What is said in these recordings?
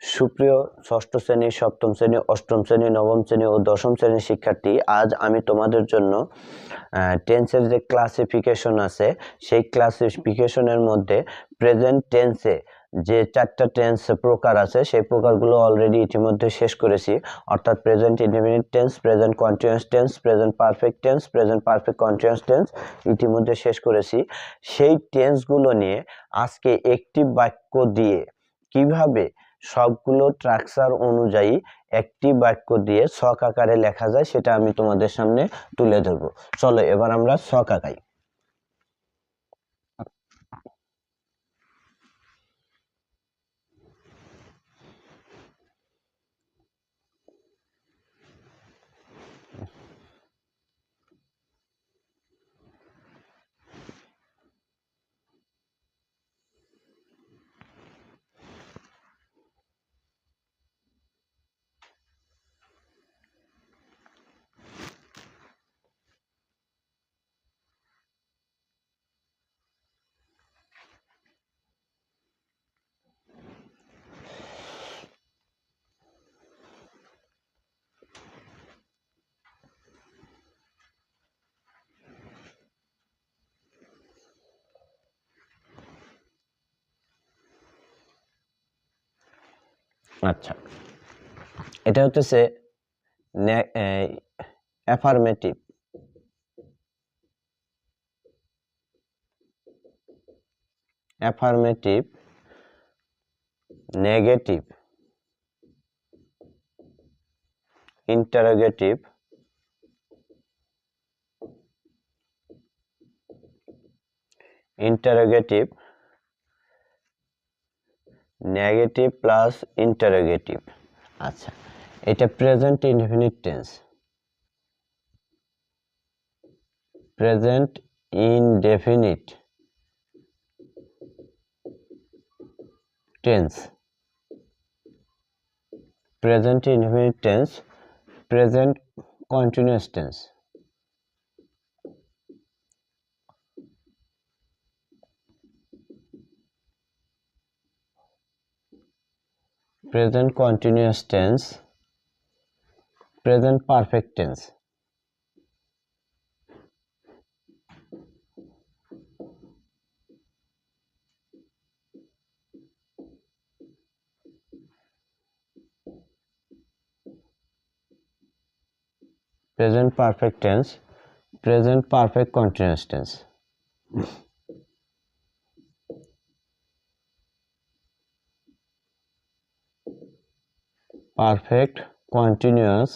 সুপ্রিয় ষষ্ঠ শ্রেণি, সপ্তম শ্রেণি, অষ্টম শ্রেণি, নবম শ্রেণি ও দশম শ্রেণির শিক্ষার্থী, আজ আমি তোমাদের জন্য টেন্সের যে ক্লাসিফিকেশন আছে, সেই ক্লাসিফিকেশনের মধ্যে প্রেজেন্ট টেন্সে যে চারটা টেন্স প্রকার আছে, সেই প্রকারগুলো অলরেডি ইতিমধ্যে শেষ করেছি। অর্থাৎ present indefinite tense present continuous tense present perfect tense present perfect continuous tense ইতিমধ্যে শেষ করেছি। সেই টেন্সগুলো নিয়ে আজকে একটি বাক্য দিয়ে কীভাবে সবগুলো ট্রাকচার অনুযায়ী একটি বাক্য দিয়ে ছক আকারে লেখা যায়, সেটা আমি তোমাদের সামনে তুলে ধরবো। চলো, এবার আমরা ছক আঁকাই। আচ্ছা। এটা হচ্ছে affirmative affirmative negative interrogative interrogative negative plus interrogative আচ্ছা এটা present indefinite tense present indefinite tense present indefinite tense present continuous tense present continuous tense present perfect tense. Present perfect tense present perfect continuous tense perfect continuous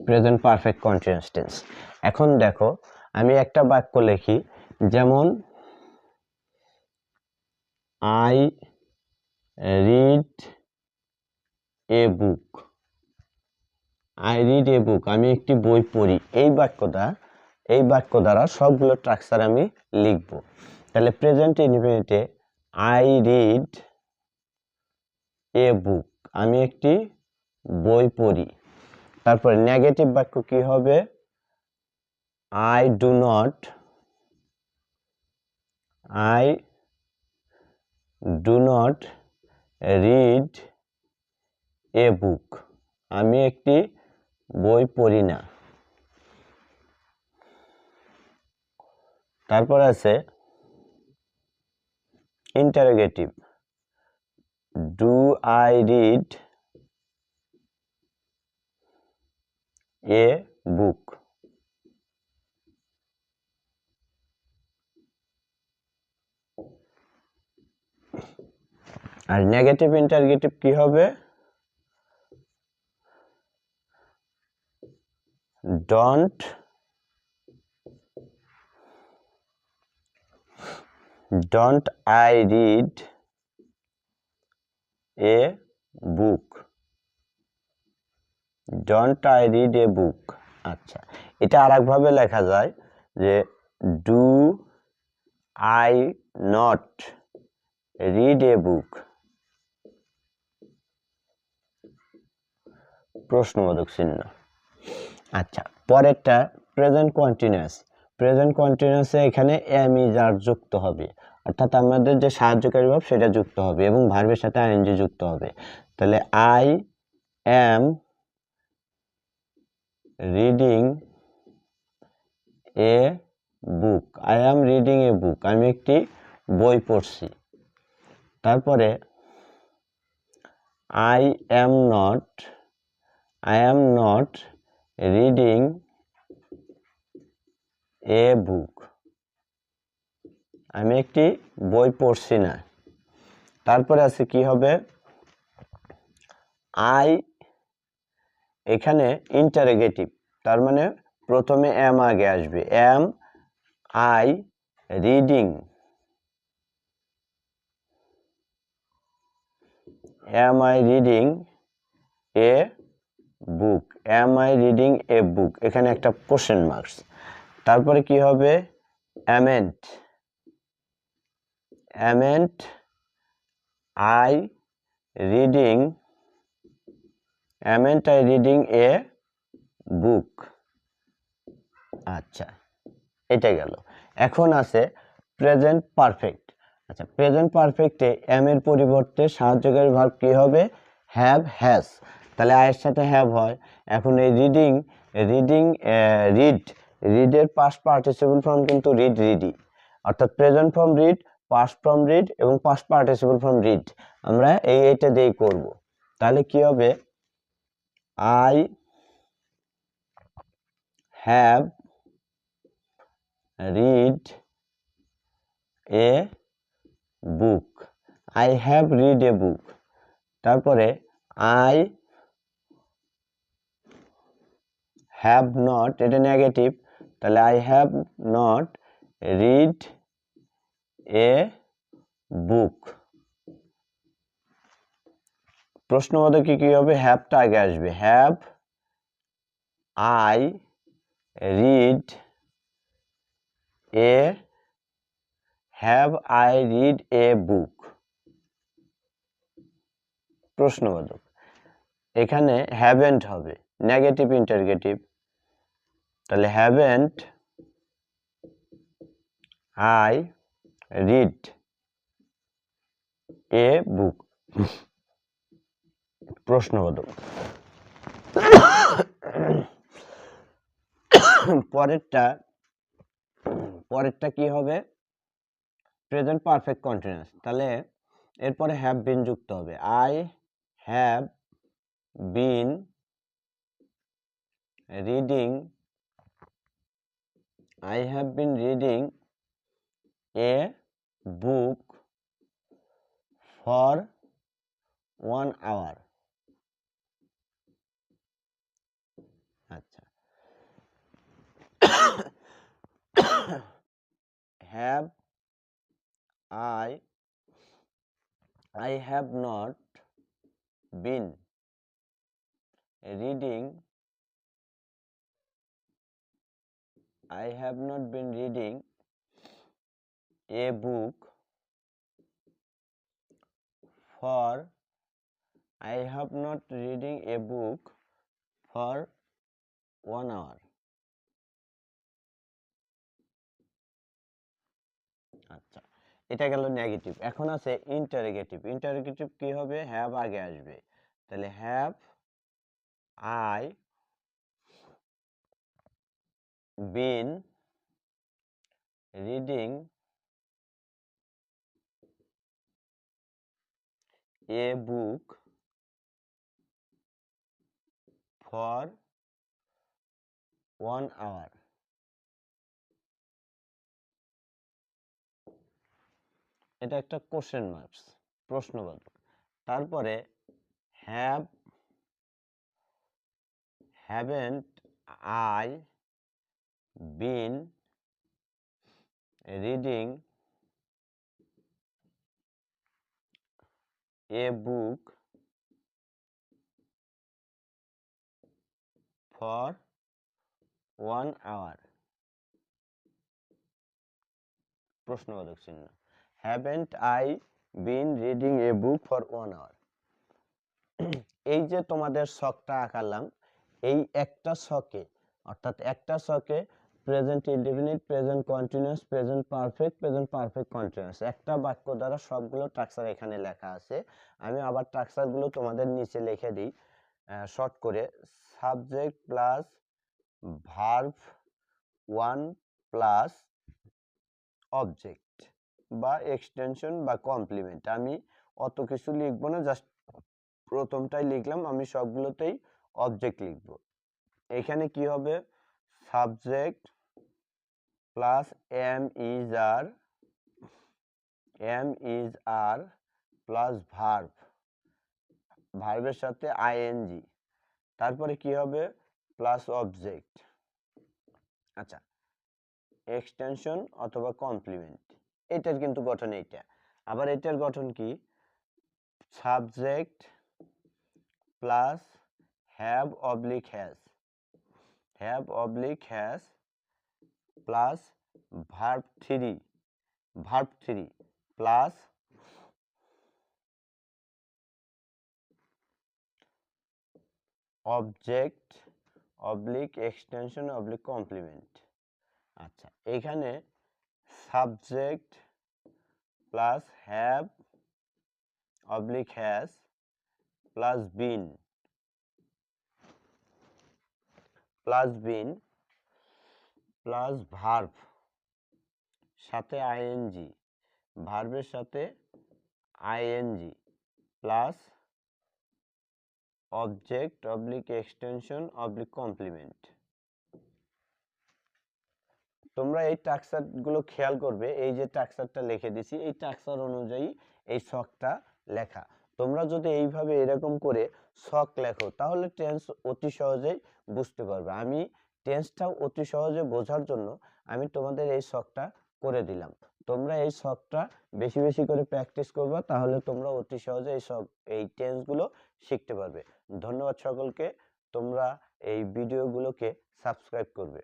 present perfect continuous tense. এখন দেখো, আমি একটা বাক্য লিখি, যেমন I read a book I read a book আমি একটি বই পড়ি। এই বাক্যটা, এই বাক্য দ্বারা সবগুলো ট্রাকচার আমি লিখব। তাহলে প্রেজেন্ট ইনফিনিটে আই রিড এ বুক আমি একটি বই পড়ি। তারপরে নেগেটিভ বাক্য কি হবে? I do not I do not read a book আমি একটি বই পড়ি না। তারপর আছে interrogative do I read a book R negative interrogative কি হবে? Don't don't I read a book don't I read a book আচ্ছা এটা আর একভাবে লেখা যায় যে do I not read a book প্রশ্নবোধক চিহ্ন। আচ্ছা পরেরটা প্রেজেন্ট কন্টিনিউয়াস প্রেজেন্ট কন্টিনিউয়াসে এখানে এম ইজ আর যুক্ত হবে। অর্থাৎ আমাদের যে সাহায্যকারী ভাব, সেটা যুক্ত হবে এবং ভার্বের সাথে আইএনজি যুক্ত হবে। তাহলে I am reading a book I am reading a book আমি একটি বই পড়ছি। তারপরে I am not I am not reading a book. আমি একটি বই পড়ছি না। তারপরে আছে কি হবে? আই এখানে ইন্টারোগেটিভ তার মানে প্রথমে এম আগে আসবে। Am I reading. Am I reading a book. Am I reading a book. এখানে একটা কোশ্চেন মার্কস তারপরে কি হবে? Amn't amn't I reading amn't I reading a book আচ্ছা এটা গেল। এখন আছে প্রেজেন্ট পারফেক্ট আচ্ছা প্রেজেন্ট পারফেক্টে এম এর পরিবর্তে সাহায্যকারী ভার্ব কি হবে? হ্যাভ হ্যাজ তাহলে আয়ের সাথে হ্যাভ হয়। এখন এই রিডিং রিডিং রিড রিডের পাস্ট পার্টিসিপল ফর্ম কিন্তু রিড রিডি অর্থাৎ present form read past form read এবং পাস্ট পার্টিসিপল ফর্ম রিড আমরা এই এইটা দিয়েই করব। তাহলে কি হবে? I have read a book I have read a book তারপরে আই হ্যাভ নট এটা নেগেটিভ তাহলে I have not read a book প্রশ্নবোধক কি কি হবে? হ্যাভটা আগে আসবে। Have I read a have I read a book প্রশ্নবোধক। এখানে হ্যাভেন্ট হবে। নেগেটিভ ইন্টারগেটিভ তাহলে haven't I read a book প্রশ্নবোধক। পরেরটা পরেরটা কি হবে? প্রেজেন্ট পারফেক্ট কন্টিনিউয়াস তাহলে এরপরে হ্যাভ বিন যুক্ত হবে। I have been reading I have been reading a book for one hour আচ্ছা। Have I I have not been reading I have not been reading a book for I have not reading a book for one hour আচ্ছা এটা গেল negative এখন আছে interrogative interrogative কি হবে have আগে আসবে তাহলে have I been reading a book for one hour এটা একটা কোশ্চেন মার্কস প্রশ্নবোধক তারপরে have haven't I been reading a book for one hour প্রশ্নবোধক চিহ্ন। Haven't I been reading a book for one hour এই যে তোমাদের শখটা আঁকালাম, এই একটা শখে, অর্থাৎ একটা শখে present indefinite present continuous present perfect present perfect continuous একটা বাক্য দ্বারা সবগুলো স্ট্রাকচার এখানে লেখা আছে। আমি আবার স্ট্রাকচারগুলো তোমাদের নিচে লিখে দিই। শর্ট করে। Subject plus verb one plus object বা এক্সটেনশন বা কমপ্লিমেন্ট আমি অত কিছু লিখব না জাস্ট প্রথমটাই লিখলাম, আমি সবগুলোতেই অবজেক্ট লিখব। এখানে কি হবে? Subject plus am is are am is are plus verb ভার্বের সাথে আইএনজি তারপরে কি হবে? প্লাস অবজেক্ট আচ্ছা এক্সটেনশন অথবা কমপ্লিমেন্ট এটার কিন্তু গঠন এইটা। আবার এটার গঠন কি? Subject plus have oblique has have oblique has plus verb three verb three plus object oblique extension oblique complement আচ্ছা এখানে subject plus have oblique has plus been plus been plus verb সাথে আইএনজি ভার্বের সাথে ING plus object oblique extension oblique complement তোমরা এই টাক্সারগুলো খেয়াল করবে, এই যে টাক্সারটা লিখে দিছি, এই টাক্সার অনুযায়ী এই শখটা লেখা। তোমরা যদি এইভাবে এরকম করে শখ লেখো, তাহলে টেন্স অতি সহজেই বুঝতে পারবে। আমি টেন্সটা অতি সহজে বোঝার জন্য আমি তোমাদের এই শখটা করে দিলাম। তোমরা এই শখটা বেশি বেশি করে প্র্যাকটিস করবা, তাহলে তোমরা অতি সহজে এই সব এই টেন্সগুলো শিখতে পারবে। ধন্যবাদ সকলকে, তোমরা এই ভিডিওগুলোকে সাবস্ক্রাইব করবে।